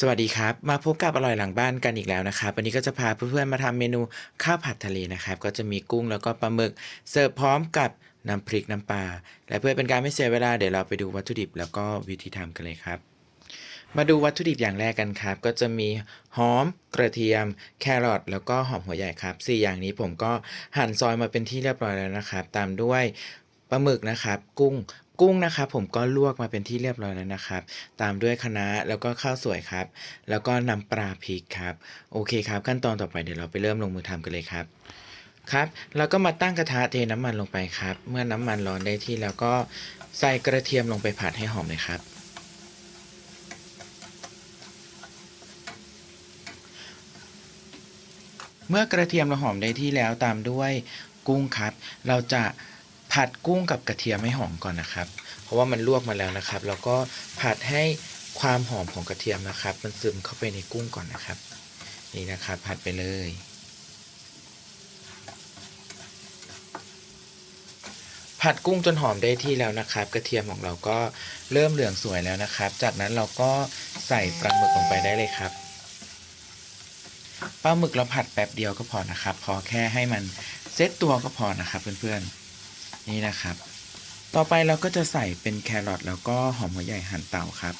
สวัสดีครับ มาพบกับอร่อยหลังบ้านกันอีกแล้วนะครับวันนี้ก็จะพาเพื่อนๆมาทำเมนูข้าวผัดทะเลนะครับ ก็จะมีกุ้งแล้วก็ปลาหมึก เสิร์ฟพร้อมกับน้ำพริกน้ำปลาและเพื่อเป็นการไม่เสียเวลาเดี๋ยวเราไปดูวัตถุดิบแล้วก็วิธีทำกันเลยครับ มาดูวัตถุดิบอย่างแรกกันครับ ก็จะมีหอมกระเทียม แครอทแล้วก็หอมหัวใหญ่ครับสี่อย่างนี้ผมก็หั่นซอยมาเป็นที่เรียบร้อยแล้วนะครับ ตามด้วย ปลาหมึกนะครับ กุ้งกุ้งนะครับผมก็ลวกมาเป็นที่เรียบร้อยแล้วนะครับ ตามด้วยคะน้าแล้วก็ข้าวสวยครับ แล้วก็น้ำปลาพริกครับ โอเคครับ ขั้นตอนต่อไปเดี๋ยวเราไปเริ่มลงมือทำกันเลยครับครับเราก็มาตั้งกระทะเทน้ำมันลงไปครับ เมื่อน้ำมันร้อนได้ที่แล้วก็ใส่กระเทียมลงไปผัดให้หอมเลยครับ เมื่อกระเทียมเราหอมได้ที่แล้วตามด้วยกุ้งครับ เราจะ ผัดกุ้งกับกระเทียมให้หอมก่อนนะครับ เพราะว่ามันลวกมาแล้วนะครับ แล้วก็ผัดให้ความหอมของกระเทียมนะครับ มันซึมเข้าไปในกุ้งก่อนนะครับ นี่นะครับ ผัดไปเลย ผัดกุ้งจนหอมได้ที่แล้วนะครับ กระเทียมของเราก็เริ่มเหลืองสวยแล้วนะครับ จากนั้นเราก็ใส่ปลาหมึกลงไปได้เลยครับปลาหมึกเราผัดแป๊บเดียวก็พอนะครับ พอแค่ให้มันเซตตัวก็พอนะครับเพื่อนๆ นี่นะครับ ต่อไปเราก็จะใส่เป็นแครอทแล้วก็หอมหัวใหญ่หั่นเตาครับ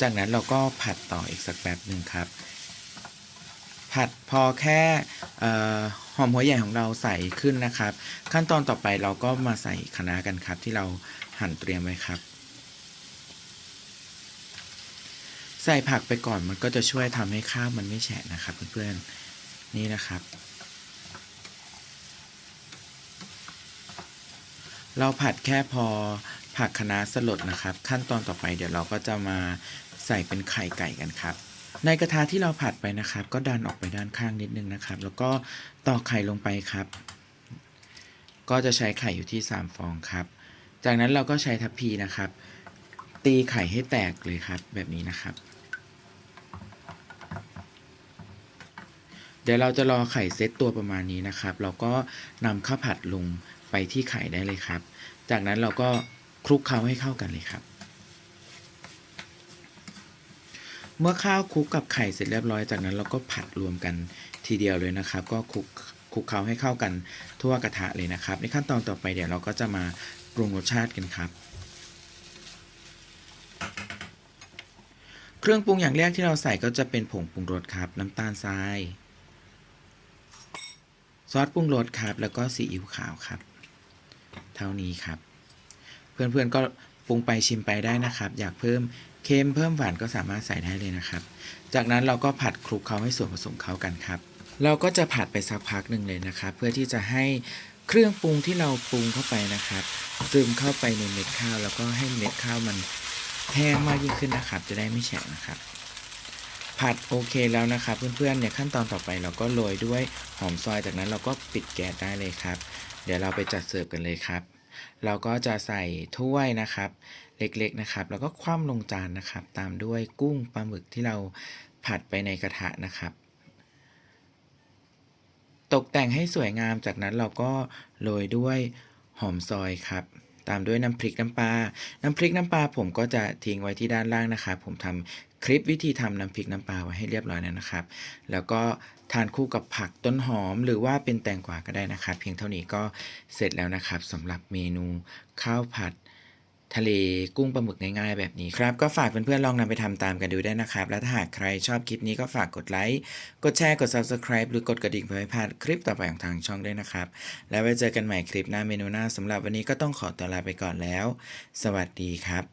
จากนั้นเราก็ผัดต่ออีกสักแป๊บหนึ่งครับ ผัดพอแค่หอมหัวใหญ่ของเราใส่ขึ้นนะครับ ขั้นตอนต่อไปเราก็มาใส่คะน้ากันครับ ที่เราหั่นเตรียมไว้ครับ ใส่ผักไปก่อนมันก็จะช่วยทำให้ข้าวมันไม่แฉะนะครับเพื่อนๆนี่นะครับ เราผัดแค่พอผักคะน้าสลดนะครับ ขั้นตอนต่อไปเดี๋ยวเราก็จะมาใส่เป็นไข่ไก่กันครับ ในกระทะที่เราผัดไปนะครับ ก็ดันออกไปด้านข้างนิดนึงนะครับ แล้วก็ตอกไข่ลงไปครับ ก็จะใช้ไข่อยู่ที่ 3 ฟองครับ จากนั้นเราก็ใช้ทัพพีนะครับ ตีไข่ให้แตกเลยครับ แบบนี้นะครับเดี๋ยวเราจะรอไข่เซตตัวประมาณนี้นะครับ เราก็นำข้าวผัดลง ไปที่ไข่ได้เลยครับ จากนั้นเราก็คลุกเคล้าให้เข้ากันเลยครับ เมื่อข้าวคลุกกับไข่เสร็จเรียบร้อย จากนั้นเราก็ผัดรวมกันทีเดียวเลยนะครับ ก็คลุกคลุกเคล้าให้เข้ากันทั่วกระทะเลยนะครับ ในขั้นตอนต่อไปเดี๋ยวเราก็จะมาปรุงรสชาติกันครับ เครื่องปรุงอย่างแรกที่เราใส่ก็จะเป็นผงปรุงรสครับ น้ำตาลทราย ซอสปรุงรสครับ แล้วก็ซีอิ๊วขาวครับ เท่านี้ครับ เพื่อนๆก็ปรุงไปชิมไปได้นะครับ อยากเพิ่มเค็มเพิ่มหวานก็สามารถใส่ได้เลยนะครับ จากนั้นเราก็ผัดคลุกเคล้าให้ส่วนผสมเข้ากันครับ เราก็จะผัดไปสักพักหนึ่งเลยนะครับ เพื่อที่จะให้เครื่องปรุงที่เราปรุงเข้าไปนะครับซึมเข้าไปในเม็ดข้าว แล้วก็ให้เม็ดข้าวมันแห้งมากยิ่งขึ้นนะครับ จะได้ไม่แฉะนะครับ ผัดโอเคแล้วนะครับเพื่อนๆเนี่ยขั้นตอนต่อไปเราก็โรยด้วยหอมซอยจากนั้นเราก็ปิดแก๊สได้เลยครับ เดี๋ยวเราไปจัดเสิร์ฟกันเลยครับ เราก็จะใส่ถ้วยนะครับ เล็กๆนะครับ แล้วก็คว่ำลงจานนะครับ ตามด้วยกุ้งปลาหมึกที่เราผัดไปในกระทะนะครับตกแต่งให้สวยงามจากนั้นเราก็โรยด้วยหอมซอยครับ ตามด้วยน้ำพริกน้ำปลา น้ำพริกน้ำปลาผมก็จะทิ้งไว้ที่ด้านล่างนะครับ ผมทำ คลิปวิธีทำน้ำพริกน้ำปลาไว้ให้เรียบร้อยแล้วนะครับ แล้วก็ทานคู่กับผักต้นหอม หรือว่าเป็นแตงกวาก็ได้นะครับ เพียงเท่านี้ก็เสร็จแล้วนะครับสำหรับเมนูข้าวผัดทะเลกุ้งปลาหมึกง่ายๆแบบนี้ครับ ก็ฝากเพื่อนๆลองนำไปทำตามกันดูได้นะครับ และถ้าหากใครชอบคลิปนี้ก็ฝากกดไลค์ กดแชร์ กด Subscribe หรือกดกระดิ่งเพื่อไม่พลาดคลิปต่อไปของทางช่องด้วยนะครับ แล้วไว้เจอกันใหม่คลิปหน้าเมนูหน้าสำหรับวันนี้ก็ต้องขอตัวลาไปก่อนแล้ว สวัสดีครับ